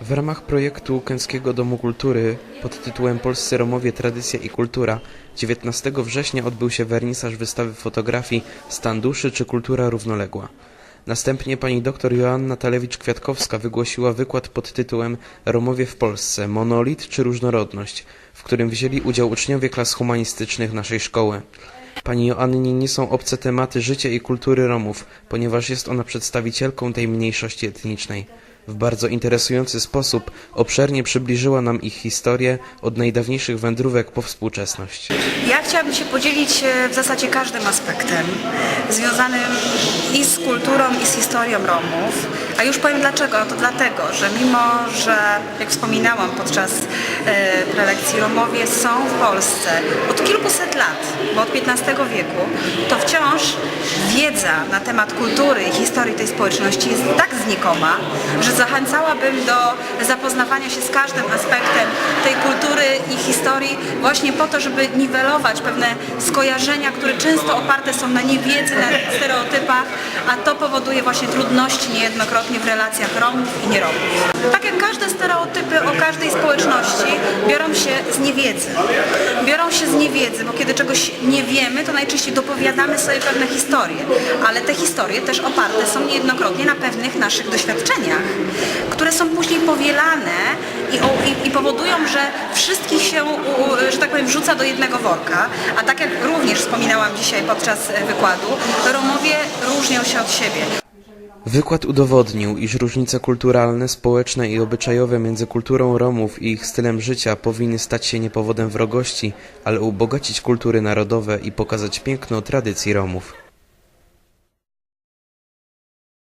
W ramach projektu Kęskiego Domu Kultury pod tytułem Polscy Romowie Tradycja i Kultura 19 września odbył się wernisaż wystawy fotografii Stan duszy czy kultura równoległa. Następnie pani dr Joanna Talewicz-Kwiatkowska wygłosiła wykład pod tytułem Romowie w Polsce monolit czy różnorodność, w którym wzięli udział uczniowie klas humanistycznych naszej szkoły. Pani Joannie nie są obce tematy życia i kultury Romów, ponieważ jest ona przedstawicielką tej mniejszości etnicznej. W bardzo interesujący sposób obszernie przybliżyła nam ich historię od najdawniejszych wędrówek po współczesność. Ja chciałabym się podzielić e, w zasadzie każdym aspektem związanym i z kulturą, i z historią Romów. A już powiem dlaczego. No to dlatego, że mimo, że jak wspominałam podczas e, prelekcji, Romowie są w Polsce od kilkuset lat, bo od XV wieku, to wciąż wiedza na temat kultury i historii tej społeczności jest tak znikoma, że zachęcałabym do zapoznawania się z każdym aspektem tej kultury i historii właśnie po to, żeby niwelować pewne skojarzenia, które często oparte są na niewiedzy, na stereotypach, a to powoduje właśnie trudności niejednokrotnie w relacjach Romów i nieromów. Tak jak każde stereotypy o każdej społeczności biorą się z niewiedzy. Biorą się z niewiedzy, bo kiedy czegoś nie wiemy, to najczęściej dopowiadamy sobie pewne historie, ale te historie też oparte są niejednokrotnie na pewnych naszych doświadczeniach, które są później powielane i, i, i powodują, że wszystkich się, że tak powiem, wrzuca do jednego worka, a tak jak również wspominałam dzisiaj podczas e, wykładu, Romowie różnią się od siebie. Wykład udowodnił, iż różnice kulturalne, społeczne i obyczajowe między kulturą Romów i ich stylem życia powinny stać się nie powodem wrogości, ale ubogacić kultury narodowe i pokazać piękno tradycji Romów.